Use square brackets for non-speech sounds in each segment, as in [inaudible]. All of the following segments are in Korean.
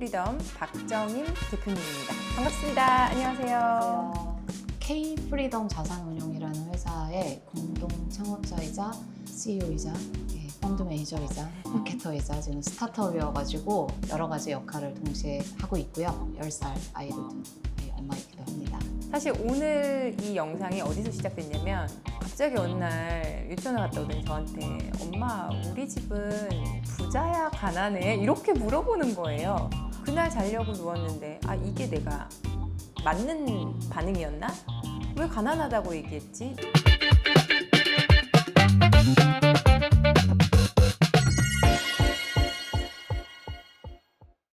K프리덤 박정임 대표님입니다. 반갑습니다. 안녕하세요. K 프리덤 자산운용이라는 회사의 공동 창업자이자 CEO이자 예, 펀드 매니저이자 마케터이자 지금 스타트업이어가지고 여러 가지 역할을 동시에 하고 있고요. 10살 아이를 둔 예, 엄마이기도 합니다. 사실 오늘 이 영상이 어디서 시작됐냐면 갑자기 어느 날 유치원을 갔다 오더니 저한테 엄마 우리 집은 부자야 가난해 이렇게 물어보는 거예요. 그날 자려고 누웠는데 아 이게 내가 맞는 반응이었나? 왜 가난하다고 얘기했지?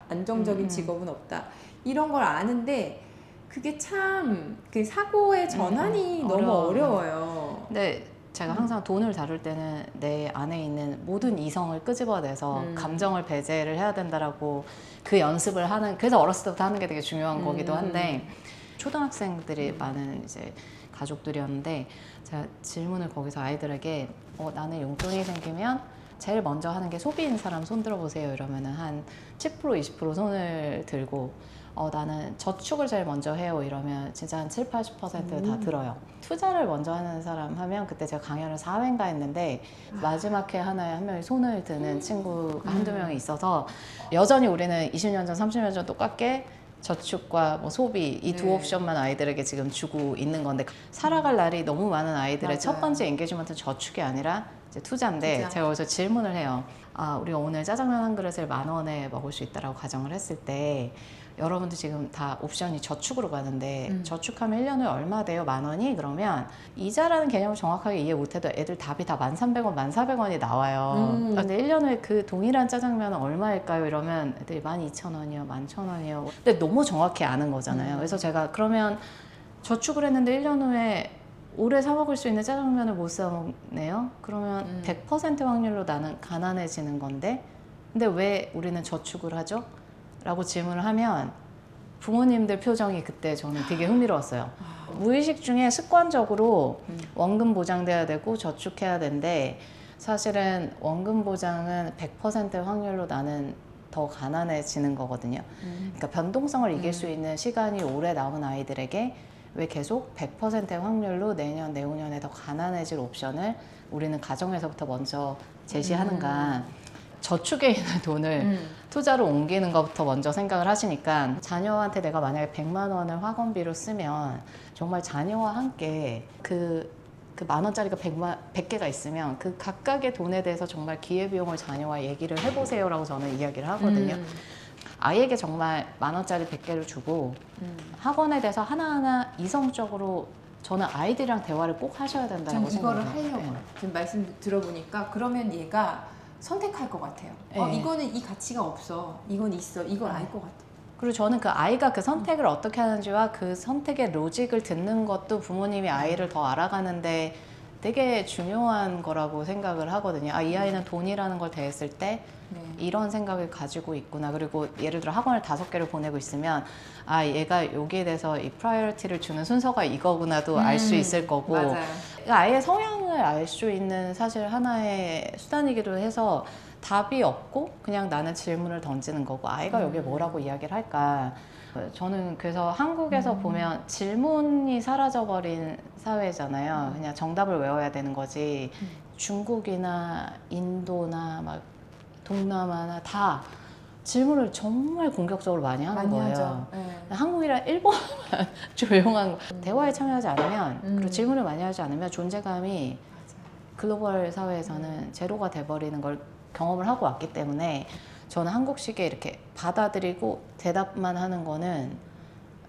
안정적인 음. 직업은 없다. 이런 걸 아는데 그게 참 그 사고의 전환이 음, 너무 어려워요. 어려워요. 근데 제가 항상 돈을 다룰 때는 내 안에 있는 모든 이성을 끄집어내서 음. 감정을 배제를 해야 된다라고 그 연습을 하는 그래서 어렸을 때부터 하는 게 되게 중요한 음. 거기도 한데 초등학생들이 많은 이제 가족들이었는데 제가 질문을 거기서 아이들에게 어, 나는 용돈이 생기면 제일 먼저 하는 게 소비인 사람 손 들어보세요 이러면은 한 10% 20% 손을 들고 어, 나는 저축을 제일 먼저 해요 이러면 진짜 한 7, 80%다 음. 들어요. 투자를 먼저 하는 사람 하면 그때 제가 강연을 4회인가 했는데 마지막 회 하나에 한 명이 손을 드는 친구가 한두 음. 명이 있어서 여전히 우리는 20년 전, 30년 전 똑같게 저축과 뭐 소비 이 두 네. 옵션만 아이들에게 지금 주고 있는 건데 살아갈 날이 너무 많은 아이들의 맞아요. 첫 번째 엔게이지먼트는 저축이 아니라 이제 투자인데 투자. 제가 여기서 질문을 해요. 아, 우리 가 오늘 짜장면 한 그릇을 만 원에 먹을 수 있다라고 가정을 했을 때 여러분들 지금 다 옵션이 저축으로 가는데 음. 저축하면 1년 후에 얼마 돼요? 만 원이? 그러면 이자라는 개념을 정확하게 이해 못해도 애들 답이 다 1,300원, 1,400원이 나와요. 음. 근데 1년 후에 그 동일한 짜장면은 얼마일까요? 이러면 애들이 12,000원이요, 11,000원이요. 근데 너무 정확히 아는 거잖아요. 음. 그래서 제가 그러면 저축을 했는데 1년 후에 오래 사 먹을 수 있는 짜장면을 못 사 먹네요. 그러면 음. 100% 확률로 나는 가난해지는 건데, 근데 왜 우리는 저축을 하죠? 라고 질문을 하면 부모님들 표정이 그때 저는 되게 흥미로웠어요. 무의식 중에 습관적으로 음. 원금 보장돼야 되고 저축해야 되는데 사실은 원금 보장은 100% 확률로 나는 더 가난해지는 거거든요. 음. 그러니까 변동성을 이길 음. 수 있는 시간이 오래 남은 아이들에게 왜 계속 100%의 확률로 내년, 내후년에 더 가난해질 옵션을 우리는 가정에서부터 먼저 제시하는가. 저축에 있는 [laughs] 돈을 음. 투자로 옮기는 것부터 먼저 생각을 하시니까 자녀한테 내가 만약에 100만 원을 학원비로 쓰면 정말 자녀와 함께 그 그만 원짜리가 100만, 100개가 있으면 그 각각의 돈에 대해서 정말 기회비용을 자녀와 얘기를 해보세요라고 저는 이야기를 하거든요. 음. 아이에게 정말 만 원짜리 100개를 주고 음. 학원에 대해서 하나하나 이성적으로 저는 아이들이랑 대화를 꼭 하셔야 된다고 전 이거를 생각해요. 하려고요. 지금 말씀 들어보니까 그러면 얘가 선택할 것 같아요. 어, 네. 이거는 이 가치가 없어. 이건 있어. 이걸 알 것 같아. 그리고 저는 그 아이가 그 선택을 어떻게 하는지와 그 선택의 로직을 듣는 것도 부모님이 아이를 더 알아가는데 되게 중요한 거라고 생각을 하거든요. 아, 이 아이는 돈이라는 걸 대했을 때 네. 이런 생각을 가지고 있구나. 그리고 예를 들어 학원을 다섯 개를 보내고 있으면 아, 얘가 여기에 대해서 이 프라이어티를 주는 순서가 이거구나도 알수 음, 있을 거고 맞아요. 그러니까 아이의 성향을 알 수 있는 사실 하나의 수단이기도 해서 답이 없고 그냥 나는 질문을 던지는 거고 아이가 여기에 음. 뭐라고 이야기를 할까 저는 그래서 한국에서 음. 보면 질문이 사라져버린 사회잖아요 그냥 정답을 외워야 되는 거지 음. 중국이나 인도나 막 동남아나 다 질문을 정말 공격적으로 많이 하는 많이 거예요. 네. 한국이랑 일본만 [laughs] 조용한 거. 음. 대화에 참여하지 않으면 음. 그리고 질문을 많이 하지 않으면 존재감이 맞아요. 글로벌 사회에서는 제로가 돼버리는 걸 경험을 하고 왔기 때문에 저는 한국식에 이렇게 받아들이고 대답만 하는 거는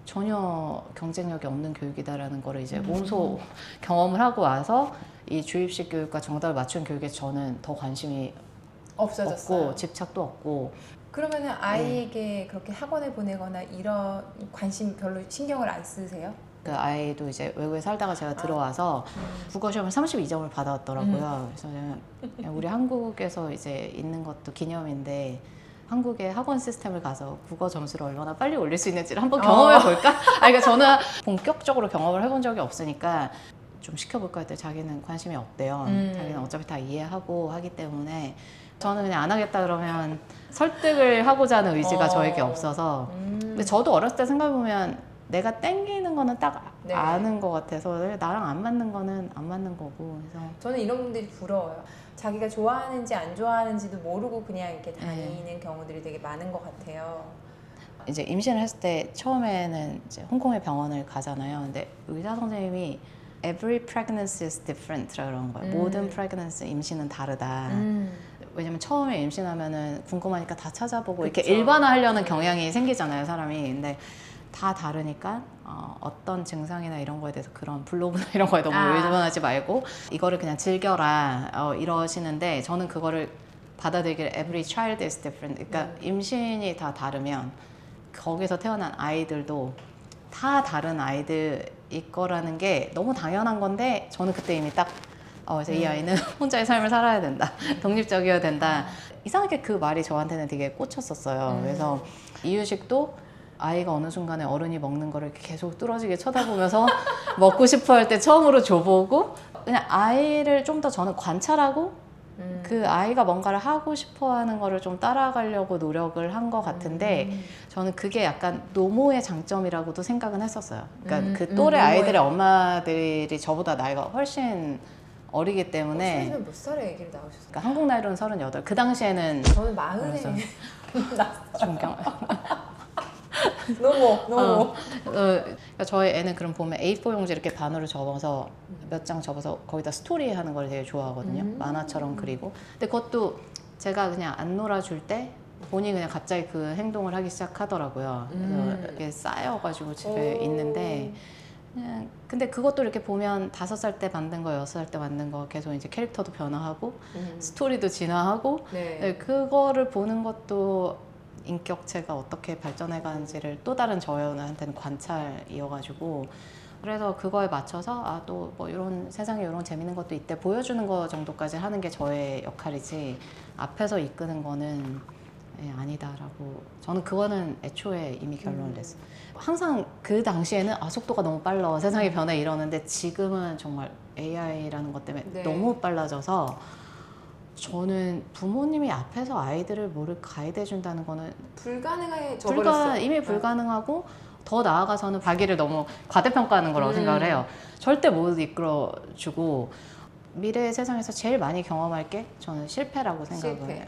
전혀 경쟁력이 없는 교육이다라는 거를 이제 음. 몸소 [laughs] 경험을 하고 와서 이 주입식 교육과 정답을 맞춘 교육에 저는 더 관심이 없어졌어요. 없고 집착도 없고 그러면은 아이에게 그렇게 학원에 보내거나 이런 관심 별로 신경을 안 쓰세요? 그 아이도 이제 외국에 살다가 제가 들어와서 음. 국어 시험을 32점을 받아왔더라고요. 그래서 저는 그냥 우리 한국에서 이제 있는 것도 기념인데 한국의 학원 시스템을 가서 국어 점수를 얼마나 빨리 올릴 수 있는지를 한번 경험해 볼까? [laughs] 아, 그러니까 저는 본격적으로 경험을 해본 적이 없으니까 좀 시켜볼까 했더니 자기는 관심이 없대요. 음. 자기는 어차피 다 이해하고 하기 때문에 저는 그냥 안 하겠다 그러면 설득을 하고자 하는 의지가 어. 저에게 없어서 음. 근데 저도 어렸을 때 생각해보면 내가 땡기는 거는 딱 네. 아는 것 같아서 나랑 안 맞는 거는 안 맞는 거고 그래서 저는 이런 분들이 부러워요. 자기가 좋아하는지 안 좋아하는지도 모르고 그냥 이렇게 네. 다니는 경우들이 되게 많은 것 같아요. 이제 임신을 했을 때 처음에는 이제 홍콩의 병원을 가잖아요. 근데 의사 선생님이 every pregnancy is different라 그러는 거예요. 음. 모든 pregnancy 임신은 다르다. 왜냐면 처음에 임신하면은 궁금하니까 다 찾아보고 이렇게 그쵸. 일반화하려는 경향이 생기잖아요, 사람이. 근데 다 다르니까 어, 떤 증상이나 이런 거에 대해서 그런 블로그나 [laughs] 이런 거에 너무 아. 의존하지 말고 이거를 그냥 즐겨라 어, 이러시는데 저는 그거를 받아들이기를 every child is different. 그러니까 음. 임신이 다 다르면 거기서 태어난 아이들도 다 다른 아이들일 거라는 게 너무 당연한 건데 저는 그때 이미 딱 어, 그래서 이 음. 아이는 [laughs] 혼자의 삶을 살아야 된다. [laughs] 독립적이어야 된다. 이상하게 그 말이 저한테는 되게 꽂혔었어요. 음. 그래서 이유식도 아이가 어느 순간에 어른이 먹는 거를 계속 뚫어지게 쳐다보면서 [laughs] 먹고 싶어 할 때 처음으로 줘보고 그냥 아이를 좀 더 저는 관찰하고 음. 그 아이가 뭔가를 하고 싶어 하는 거를 좀 따라가려고 노력을 한 것 같은데 음. 저는 그게 약간 노모의 장점이라고도 생각은 했었어요. 그러니까 음, 그 음, 또래 노모의. 아이들의 엄마들이 저보다 나이가 훨씬 어리기 때문에 선생님은 몇 살에 아기를 낳으셨어요? 그러니까 한국 나이로는 38. 그 당시에는 저는 마흔에 그래서 [laughs] 존경. [laughs] 너무 너무 어, 그러니까 저희 애는 그럼 보면 A4 용지 이렇게 반으로 접어서 몇 장 접어서 거기다 스토리 하는 걸 되게 좋아하거든요. 음. 만화처럼 그리고. 근데 그것도 제가 그냥 안 놀아줄 때 본인이 그냥 갑자기 그 행동을 하기 시작하더라고요. 그래서 음. 이게 쌓여가지고 집에 오. 있는데 그냥 근데 그것도 이렇게 보면 다섯 살 때 만든 거, 여섯 살 때 만든 거 계속 이제 캐릭터도 변화하고 음. 스토리도 진화하고 네. 네, 그거를 보는 것도 인격체가 어떻게 발전해 가는지를 또 다른 저한테는 관찰이어가지고 그래서 그거에 맞춰서 아 또 뭐 이런 세상에 이런 재밌는 것도 있대 보여주는 거 정도까지 하는 게 저의 역할이지 앞에서 이끄는 거는 예, 아니다라고 저는 그거는 애초에 이미 결론을 음. 냈어요. 항상 그 당시에는 아 속도가 너무 빨라 세상이 변해 이러는데 지금은 정말 AI라는 것 때문에 네. 너무 빨라져서 저는 부모님이 앞에서 아이들을 뭐를 가이드해 준다는 거는 불가능해 불가 저버렸어요. 이미 불가능하고 더 나아가서는 자기를 너무 과대평가하는 거라고 음. 생각을 해요. 절대 못 이끌어 주고 미래의 세상에서 제일 많이 경험할 게 저는 실패라고 생각을 실패. 해요.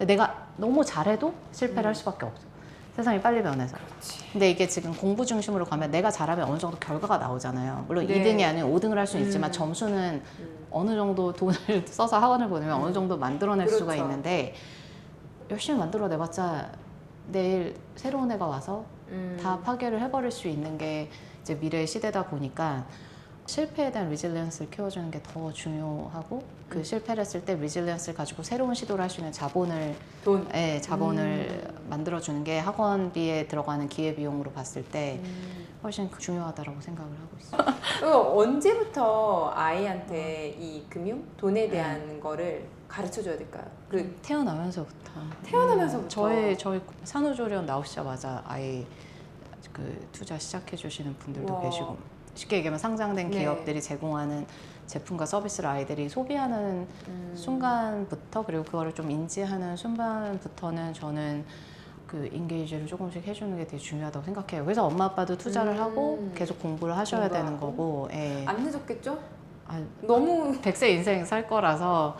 예. 내가 너무 잘해도 실패를 음. 할 수밖에 없어. 세상이 빨리 변해서. 근데 이게 지금 공부 중심으로 가면 내가 잘하면 어느 정도 결과가 나오잖아요. 물론 네. 2등이 아니면 5등을 할 수는 있지만 음. 점수는 음. 어느 정도 돈을 [laughs] 써서 학원을 보내면 음. 어느 정도 만들어낼 수가 그렇죠. 있는데 열심히 만들어내봤자 내일 새로운 애가 와서 음. 다 파괴를 해버릴 수 있는 게 이제 미래의 시대다 보니까 실패에 대한 리질리언스를 키워주는 게 더 중요하고 그 음. 실패를 했을 때 리질리언스를 가지고 새로운 시도를 할 수 있는 자본을 돈. 예, 자본을 음. 만들어주는 게 학원비에 들어가는 기회비용으로 봤을 때 음. 훨씬 중요하다라고 생각을 하고 있어요. [laughs] 그럼 언제부터 아이한테 이 금융 돈에 대한 거를 가르쳐 줘야 될까요? 그 태어나면서부터 태어나면서부터. 저희 저희 산후조리원 나오시자마자 아이 그 투자 시작해 주시는 분들도 와. 계시고 쉽게 얘기하면 상장된 네. 기업들이 제공하는 제품과 서비스를 아이들이 소비하는 음. 순간부터 그리고 그거를 좀 인지하는 순간부터는 저는 그 인게이지를 조금씩 해주는 게 되게 중요하다고 생각해요. 그래서 엄마 아빠도 투자를 음. 하고 계속 공부를 하셔야 되는 공부하고. 거고, 예. 안 늦었겠죠? 아, 너무 백세 인생 살 거라서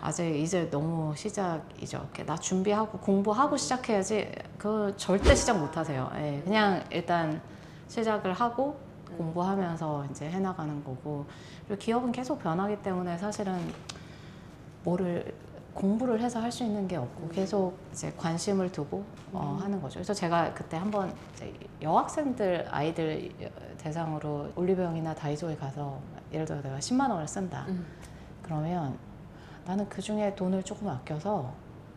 아직 이제 너무 시작이죠. 나 준비하고 공부하고 시작해야지 그 절대 시작 못 하세요. 예, 그냥 일단 시작을 하고 공부하면서 이제 해나가는 거고 그리고 기업은 계속 변하기 때문에 사실은 뭐를 공부를 해서 할 수 있는 게 없고 계속 이제 관심을 두고 어, 음. 하는 거죠. 그래서 제가 그때 한번 여학생들 아이들 대상으로 올리브영이나 다이소에 가서 예를 들어 내가 10만 원을 쓴다. 음. 그러면 나는 그 중에 돈을 조금 아껴서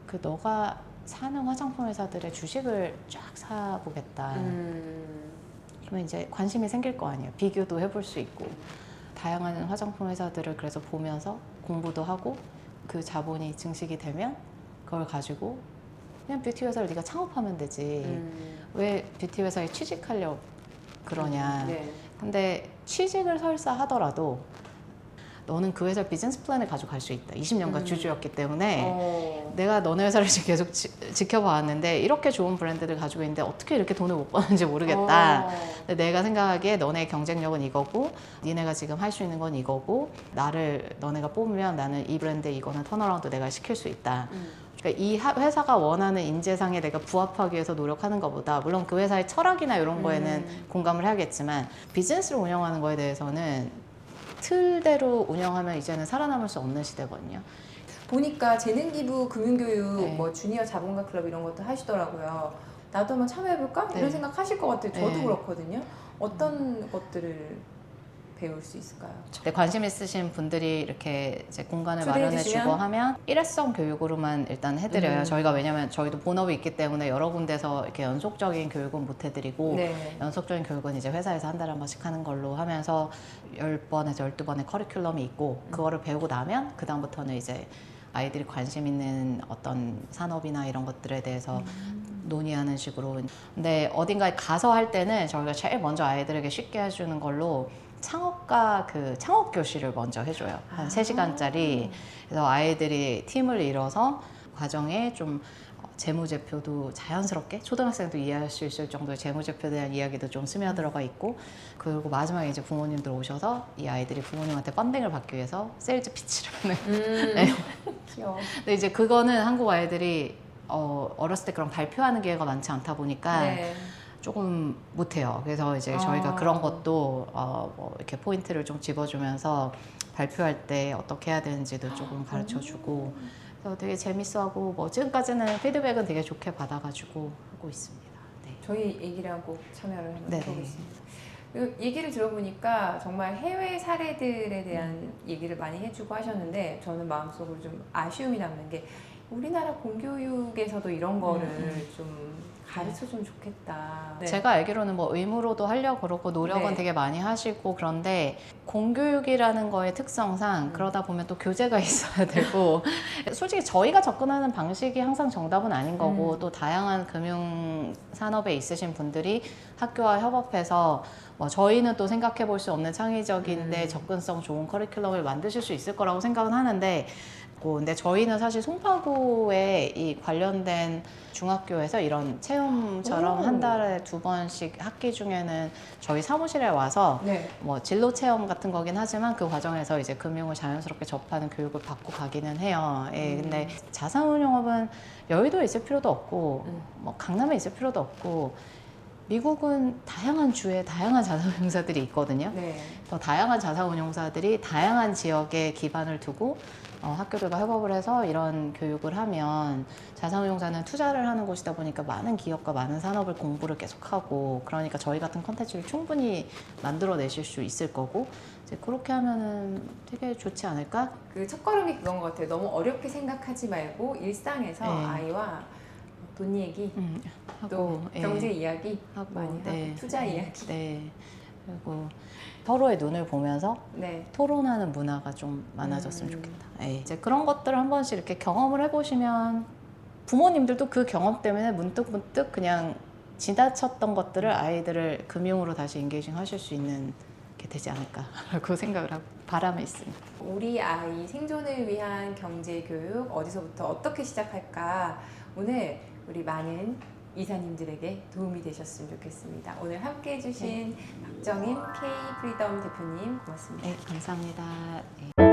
그 너가 사는 화장품 회사들의 주식을 쫙 사보겠다. 음. 그러면 이제 관심이 생길 거 아니에요. 비교도 해볼 수 있고 다양한 화장품 회사들을 그래서 보면서 공부도 하고 그 자본이 증식이 되면 그걸 가지고 그냥 뷰티 회사를 네가 창업하면 되지. 음. 왜 뷰티 회사에 취직하려 그러냐. 네. 근데 취직을 설사 하더라도 너는 그 회사 비즈니스 플랜을 가지고 갈수 있다. 20년간 음. 주주였기 때문에 어. 내가 너네 회사를 지금 계속 지, 지켜봐왔는데 이렇게 좋은 브랜드를 가지고 있는데 어떻게 이렇게 돈을 못 버는지 모르겠다. 어. 내가 생각하기에 너네 경쟁력은 이거고 니네가 지금 할 수 있는 건 이거고 나를 너네가 뽑으면 나는 이 브랜드 이거는 턴어라운드 내가 시킬 수 있다. 음. 그러니까 이 하- 회사가 원하는 인재상에 내가 부합하기 위해서 노력하는 것보다 물론 그 회사의 철학이나 이런 거에는 음. 공감을 해야겠지만 비즈니스를 운영하는 거에 대해서는 틀대로 운영하면 이제는 살아남을 수 없는 시대거든요. 보니까 재능기부 금융교육 네. 뭐 주니어 자본가 클럽 이런 것도 하시더라고요. 나도 한번 참여해볼까 네. 이런 생각 하실 것 같아요. 저도 네. 그렇거든요. 어떤 것들을 배울 수 있을까요? 근데 관심 있으신 분들이 이렇게 이제 공간을 초대해 마련해 주고? 하면 일회성 교육으로만 일단 해드려요. 음. 저희가 왜냐면 저희도 본업이 있기 때문에 여러 군데서 이렇게 연속적인 교육은 못 해드리고 네. 연속적인 교육은 이제 회사에서 한 달에 한 번씩 하는 걸로 하면서 10번에서 12번의 커리큘럼이 있고 그거를 배우고 나면 그다음부터는 이제 아이들이 관심 있는 어떤 산업이나 이런 것들에 대해서 논의하는 식으로 근데 어딘가에 가서 할 때는 저희가 제일 먼저 아이들에게 쉽게 해주는 걸로 창업과 그 창업 교실을 먼저 해줘요 한 아. 3시간짜리 그래서 아이들이 팀을 이뤄서 과정에 좀 어, 재무제표도 자연스럽게 초등학생도 이해할 수 있을 정도의 재무제표에 대한 이야기도 좀 스며들어가 있고 그리고 마지막에 이제 부모님들 오셔서 이 아이들이 부모님한테 펀딩을 받기 위해서 세일즈 피치를 하는 음. [laughs] 네. 귀여워. 근데 이제 그거는 한국 아이들이 어, 어렸을 때 그런 발표하는 기회가 많지 않다 보니까 네. 조금 못해요. 그래서 이제 아. 저희가 그런 것도 어, 뭐 이렇게 포인트를 좀 집어주면서 발표할 때 어떻게 해야 되는지도 조금 가르쳐 주고 그래서 되게 재밌어하고 뭐 지금까지는 피드백은 되게 좋게 받아가지고 하고 있습니다. 네. 저희 얘기랑 꼭 참여를 한번 네네. 해보겠습니다. 그리고 얘기를 들어보니까 정말 해외 사례들에 대한 음. 얘기를 많이 해주고 하셨는데 저는 마음속으로 좀 아쉬움이 남는 게 우리나라 공교육에서도 이런 거를 음, 좀 가르쳐 주면 좋겠다. 네. 제가 알기로는 뭐 의무로도 하려고 그러고 노력은 네. 되게 많이 하시고 그런데 공교육이라는 거의 특성상 음. 그러다 보면 또 교재가 [laughs] 있어야 되고 솔직히 저희가 접근하는 방식이 항상 정답은 아닌 거고 음. 또 다양한 금융 산업에 있으신 분들이 학교와 협업해서 뭐 저희는 또 생각해 볼 수 없는 창의적인데 음. 접근성 좋은 커리큘럼을 만드실 수 있을 거라고 생각은 하는데 고 근데 저희는 사실 송파구에 이 관련된 중학교에서 이런 체험처럼 오. 한 달에 두 번씩 학기 중에는 저희 사무실에 와서 네. 뭐 진로 체험 같은 거긴 하지만 그 과정에서 이제 금융을 자연스럽게 접하는 교육을 받고 가기는 해요. 예, 음. 근데 자산운용업은 여의도에 있을 필요도 없고 음. 뭐 강남에 있을 필요도 없고 미국은 다양한 주에 다양한 자산운용사들이 있거든요. 네. 더 다양한 자산운용사들이 다양한 지역에 기반을 두고 어, 학교들과 협업을 해서 이런 교육을 하면 자산운용사는 투자를 하는 곳이다 보니까 많은 기업과 많은 산업을 공부를 계속하고 그러니까 저희 같은 컨텐츠를 충분히 만들어내실 수 있을 거고 이제 그렇게 하면은 되게 좋지 않을까? 그 첫걸음이 그건 것 같아요. 너무 어렵게 생각하지 말고 일상에서 네. 아이와 돈 얘기, 음, 또 하고 예, 경제 이야기 하고 많이 네, 하고 투자 네, 이야기. 네. 그리고 서로의 눈을 보면서 네. 토론하는 문화가 좀 많아졌으면 음. 좋겠다. 예, 이제 그런 것들을 한 번씩 이렇게 경험을 해보시면 부모님들도 그 경험 때문에 문득 문득 그냥 지나쳤던 것들을 아이들을 금융으로 다시 인게이징 하실 수 있는 게 되지 않을까라고 [laughs] 생각을 하고 바람에 있습니다. 우리 아이 생존을 위한 경제 교육 어디서부터 어떻게 시작할까 오늘 우리 많은 이사님들에게 도움이 되셨으면 좋겠습니다. 오늘 함께 해주신 박정임 K 프리덤 대표님 고맙습니다. 네, 감사합니다. 네.